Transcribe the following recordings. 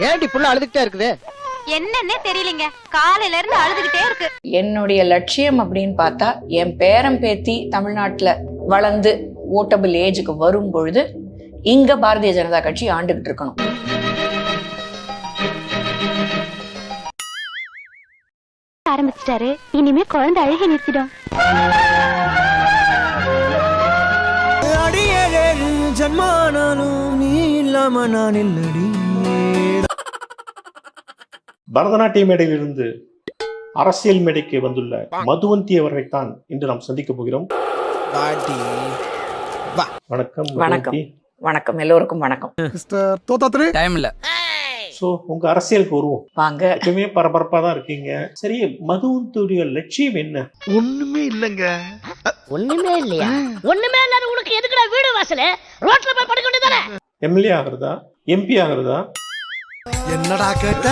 ஏன்டி புள்ள அழுதுகிட்டே இருக்குது? என்னன்னே தெரியலங்க. காலையில இருந்து அழுதுகிட்டே இருக்கு. என்னுடைய லட்சியம் அப்படின்னு பார்த்தா என் பேரன் பேத்தி தமிழ்நாட்டுல வளர்ந்து ஓட்டபிள் ஏஜுக்கு வரும் பொழுது இங்க பாரதிய ஜனதா கட்சி ஆண்டுகிட்டு இருக்கணும். ஆரம்பிச்சிட்டாரு. இனிமே குழந்தை அழுகி நிறுத்திடும். ஜன்மானாலும் நீ இல்லாம நான் இல்லடி. பரதநாட்டிய மேடையிலிருந்து அரசியல் மேடைக்கு வந்துள்ள மதுவந்தி அவர்களைத்தான் இன்று நாம் சந்திக்க போகிறோம். வணக்கம் வணக்கம். வணக்கம். எல்லோருக்கும் வணக்கம். டைம் இல்ல. சோ உங்க அரசியலுக்கு வருவோம். வாங்க. எப்பவுமே பரபரப்பா தான் இருக்கீங்க. சரி மதுவந்தியுடைய லட்சியம் என்ன? ஒண்ணுமே இல்லங்க. ஒண்ணுமே இல்லையா? ஒண்ணுமே இல்லாத உனக்கு எதுக்குடா வீடு வாசல்? ரோட்ல போய் படுக்க வேண்டியதானே எம்எல்ஏ ஆகுறதா? எம்பி ஆகுறதா? என்னடா கேட்ட?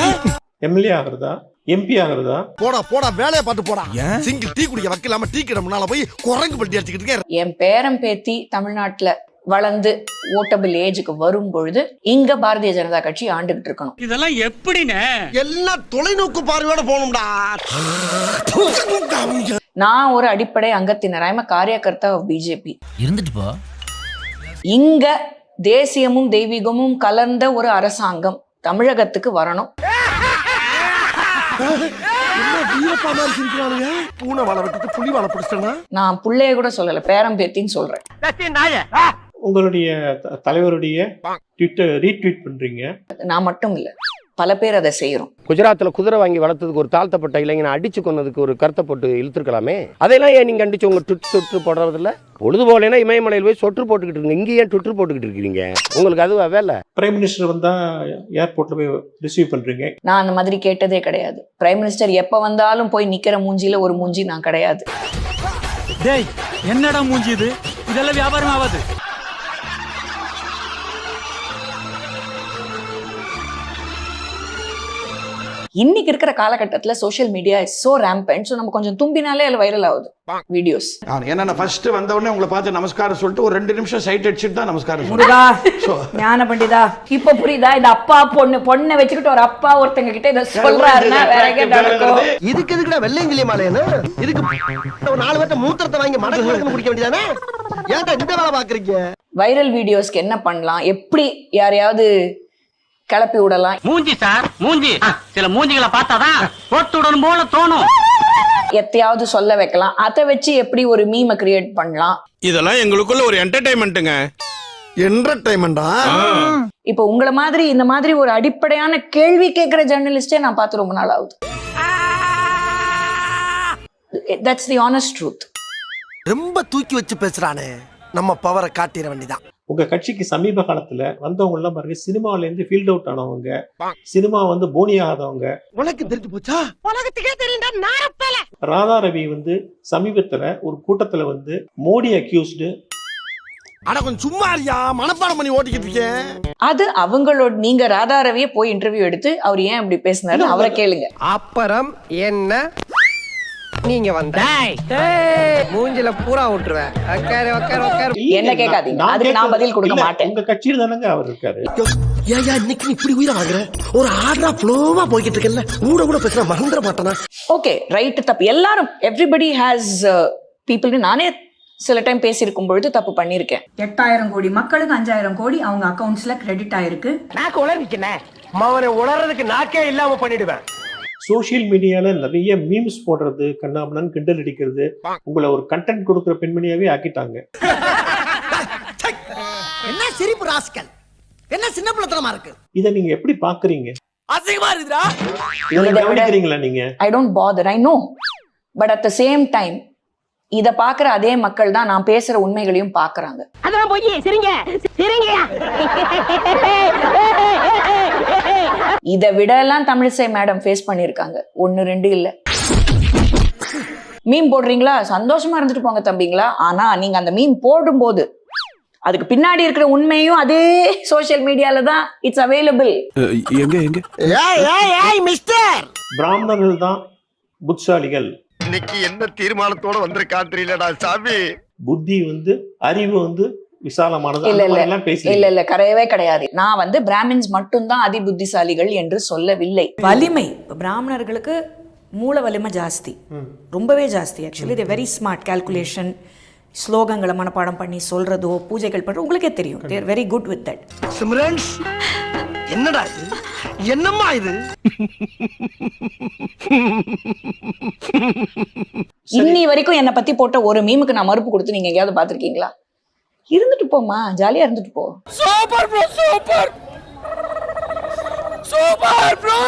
எம்எல்ஏ ஆகுறதா? எம்பி ஆகுறதா? போடா போடா வேலையை பார்த்து போடா. சிங்கிள் டீ குடிக்க வைக்கலாம டீ கடை முன்னால போய் குரங்கு பட்டி அடிச்சுக்கிட்டு இருக்கேன். என் பேரன் பேத்தி தமிழ்நாட்டுல வளர்ந்து ஓட்டபிள் ஏஜுக்கு வரும் பொழுது இங்க பாரதிய ஜனதா கட்சி ஆண்டுகிட்டு இருக்கணும். இதெல்லாம் எப்படிண்ணே எல்லாம் தொலைநோக்கு பார்வையோட போகணும்டா. நான் ஒரு அடிப்படை அங்கத்தினர் ஐம் காரியகர்த்தா பிஜேபி இருந்துட்டு போ. இங்க தேசியமும் தெய்வீகமும் கலந்த ஒரு அரசாங்கம் தமிழகத்துக்கு வரணும். நான் புள்ளைய கூட சொல்லல பேரம் பேத்தின்னு சொல்றேன். உங்களுடைய தலைவருடைய ட்விட்டர் ரீட்வீட் பண்றீங்க. நான் மட்டும் இல்ல. பல பேர் அதை செய்யறோம் குஜராத்ல குதிரை வாங்கி வளர்த்ததுக்கு ஒரு தாழ்த்தப்பட்ட இளைஞனை அடிச்சு கொன்னதுக்கு ஒரு கருத்தை போட்டு இழுத்துருக்கலாமே? அதெல்லாம் ஏன் நீங்க அடிச்சு உங்க ட்விட் சொட்டு போடுறதில்ல? பொழுது போலேன்னா இமயமலையில் போய் சொட்டு போட்டுக்கிட்டு இருக்கீங்க இங்க ஏன் ட்விட்டர் போட்டுக்கிட்டு இருக்கீங்க உங்களுக்கு அதுவா வேலை? பிரைம் மினிஸ்டர் வந்தா ஏர்போர்ட்ல போய் ரிசீவ் பண்றீங்க. நான் அந்த மாதிரி கேட்டதே கிடையாது. பிரைம் மினிஸ்டர் எப்ப வந்தாலும் போய் நிக்கிற மூஞ்சில ஒரு மூஞ்சி நான் கிடையாது. டேய் என்னடா மூஞ்சி இது? இதெல்லாம் வியாபாரம் ஆகாது. இன்னைக்கு இருக்கிற காலகட்டத்துல social media is so rampant so நம்ம கொஞ்சம் தும்பினாலே அதுல வைரல் ஆகுது. வீடியோஸ் என்ன ஃபர்ஸ்ட் வந்த உடனே உங்களை பார்த்து நமஸ்காரம் சொல்லிட்டு ஒரு ரெண்டு நிமிஷம் சைட் அடிச்சுட்டு தான் நமஸ்காரம் முருகா ஞான பண்டிதா இப்ப புரியுதா? இந்த அப்பா பொண்ணு பொண்ணை வச்சுக்கிட்டு ஒரு அப்பா ஒருத்தங்க கிட்ட இதை சொல்றாருன்னா வேற இதுக்கு எதுக்குடா வெள்ளையங்கிலி மாலையன்னு இதுக்கு ஒரு நாலு பேர்த்த மூத்திரத்தை வாங்கி மடக்கு குடிக்க வேண்டியதானே? ஏன்டா இந்த வேலை பாக்குறீங்க வைரல் வீடியோஸ்க்கு என்ன பண்ணலாம்? எப்படி யாரையாவது கிளப்பி விடலாம். மூஞ்சி சார் மூஞ்சி. சில மூஞ்சிகளை பார்த்தாதான் போட்டு விடணும் போல தோணும். எத்தையாவது சொல்ல வைக்கலாம். அதை வச்சு எப்படி ஒரு மீமை கிரியேட் பண்ணலாம். இதெல்லாம் எங்களுக்குள்ள ஒரு என்டர்டைன்மெண்ட்டுங்க என்டர்டைன்மெண்டா இப்போ உங்களை மாதிரி இந்த மாதிரி ஒரு அடிப்படையான கேள்வி கேட்கிற ஜேர்னலிஸ்டே நான் பார்த்து ரொம்ப நாள் ஆகுது. தட்ஸ் தி ஆனஸ்ட் ட்ரூத் ரொம்ப தூக்கி வச்சு பேசுறானே. நம்ம பவரை காட்டிட வேண்டியதான் உங்க கட்சிக்கு சமீப காலத்துல வந்தவங்க எல்லாம் பாருங்க சினிமால இருந்து ஃபீல்ட் அவுட் ஆனவங்க சினிமா வந்து போனி ஆகாதவங்க. உனக்கு தெரிஞ்சு போச்சா? உலகத்துக்கே தெரியும்டா நாரப்பேல ராதா ரவி வந்து சமீபத்துல ஒரு கூட்டத்துல வந்து மோடி அக்யூஸ்டு அட கொஞ்சம் சும்மா இருக்கியா? மனப்பாடம் பண்ணி ஓட்டிக்கிட்டு இருக்கேன் அது அவங்களோட நீங்க ராதா ரவியை போய் இன்டர்வியூ எடுத்து அவர் ஏன் இப்படி பேசினாரு அவரை கேளுங்க. அப்புறம் என்ன நீங்க வந்த. மூஞ்சில பூரா விட்டுருவேன் உக்காரு உக்காரு உக்காரு என்ன கேட்காதீங்க. அதுக்கு நான் பதில் கொடுக்க மாட்டேன். உங்க கட்சியில் தானங்க அவர் இருக்காரு. ஏயா இன்னைக்கு நீ இப்படி உயிரை வாங்குற ஒரு ஆர்டரா ஃப்ளோவா போய்கிட்டு இருக்கல கூட கூட பேசுற மறந்துட மாட்டானா ஓகே ரைட் தப்பு. எல்லாரும் எவ்ரிபடி ஹேஸ் பீப்புள் நானே சில டைம் பேசியிருக்கும் பொழுது தப்பு பண்ணியிருக்கேன். எட்டாயிரம் கோடி மக்களுக்கு அஞ்சாயிரம் கோடி அவங்க அக்கவுண்ட்ஸ்ல கிரெடிட் ஆயிருக்கு. நாக்கு உளறிக்கண்ணே அவனை உளறதுக்கு நாக்கே இல்லாம பண்ணிடுவேன். சோஷியல் மீடியால நிறைய மீம்ஸ் போடுறது கண்ணாமணன் கிண்டல் அடிக்கிறது உங்களை ஒரு கண்டென்ட் கொடுக்குற பெண்மணியாவே ஆக்கிட்டாங்க. என்ன சிரிப்பு ராஸ்கல்? என்ன சின்ன பிள்ளைத்தனமா இருக்கு? இதை நீங்க எப்படி பாக்குறீங்க? அசிங்கமா இருக்குடா இதை கவனிக்கிறீங்களா நீங்க? I don't bother I know but at the same time இத பாக்குற அதே மக்கள் தான் நான் பேசுற உண்மைகளையும் பாக்குறாங்க அதெல்லாம் போய் சிரிங்க. சிரிங்க இதை விட எல்லாம் தமிழிசை மேடம் ஃபேஸ் பண்ணிருக்காங்க ஒன்னு ரெண்டு இல்ல. மீம் போடுறீங்களா? சந்தோஷமா இருந்துட்டு போங்க தம்பிங்களா? ஆனா நீங்க அந்த மீம் போடும்போது அதுக்கு பின்னாடி இருக்கிற உண்மையும் அதே சோஷியல் மீடியால தான் இட்ஸ் அவைலபிள் ஏய் ஏய் மிஸ்டர் பிராமணர்கள் தான் புட்சாலிகள் இன்னைக்கு என்ன தீர்மானத்தோட வந்திருக்கான் தெரியலடா சாமி. புத்தி வந்து அறிவு வந்து விசாலமானது. இல்ல இல்ல. இல்ல இல்ல. கிடையவே கிடையாது. நான் வந்து பிராமின்ஸ் மட்டும்தான் அதி புத்திசாலிகள் என்று சொல்லவில்லை. வலிமை. பிராமணர்களுக்கு மூல வலிமை ஜாஸ்தி. ரொம்பவே ஜாஸ்தி. Actually they very smart calculation ஸ்லோகங்களை மனப்பாடம் பண்ணி சொல்றதோ பூஜைகள் பண்றதோ உங்களுக்கே தெரியும். They're very good with that Simran's என்னடா இது? என்னம்மா இது? இன்னி வரைக்கும் என்னை பத்தி போட்ட ஒரு மீமுக்கு நான் மறுப்பு கொடுத்து நீங்க எங்கேயாவது பாத்திருக்கீங்களா இருந்துட்டு போமா ஜாலியா இருந்துட்டு போ. Super bro super super bro